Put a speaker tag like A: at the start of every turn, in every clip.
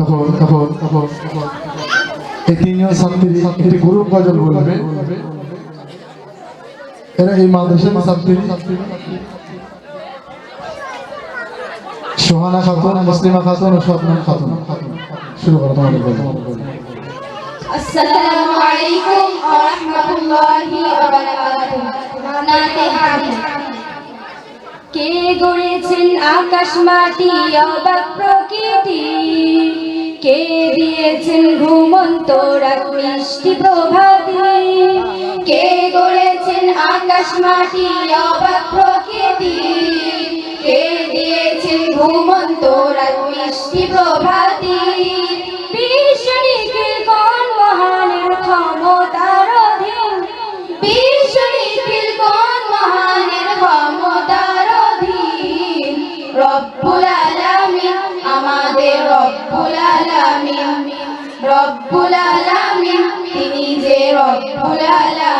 A: এখন এখন এখন এই তিনজন ছাত্রী একটি গ্রুপ গজল বলবে। এরা এই মাদ্রাসার ছাত্রী সোহানা খাতুন, মুসলিমা খাতুন ও খাতুন। শুরু করো তোমাদের
B: হাবিব কে গড়েছেন আকাশ মাটি অবাক প্রকৃতি? কে দিয়েছেন ঘুমন্ত রাত মিষ্টি প্রভাতি? কে গড়েছেন আকাশ মাটি অবাক প্রকৃতি? কে দিয়েছেন ঘুমন্ত রাত মিষ্টি প্রভাতি? বিশ্বনিখিল কোন মহানের রব্বুল আমাদের রব্বুল আলামিন। রব্বুল আলামিন তিনি যে রব্বুল আলামিন।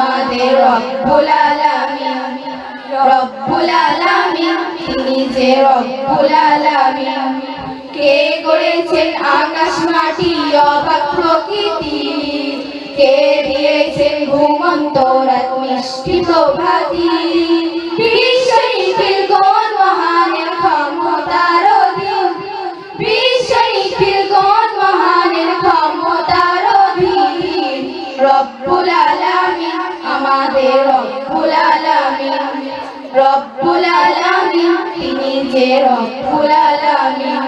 B: আমাদের রব্বুল আলামিন রব্বুল আলামিন, তিনি যে রব্বুল আলামিন। কে গড়েছেন আকাশ মাটি, অবাক প্রকৃতি? কে দিয়েছেন ঘুমন্ত রাত, মিষ্টি প্রভাতি? বিশ্ব নিখিল কোন মহানের ক্ষমতার অধীন। বিশ্ব নিখিল কোন মহানের ক্ষমতার অধীন। রব্বুল রব্বুল আলামিন তিনি যে রব্বুল আলামিন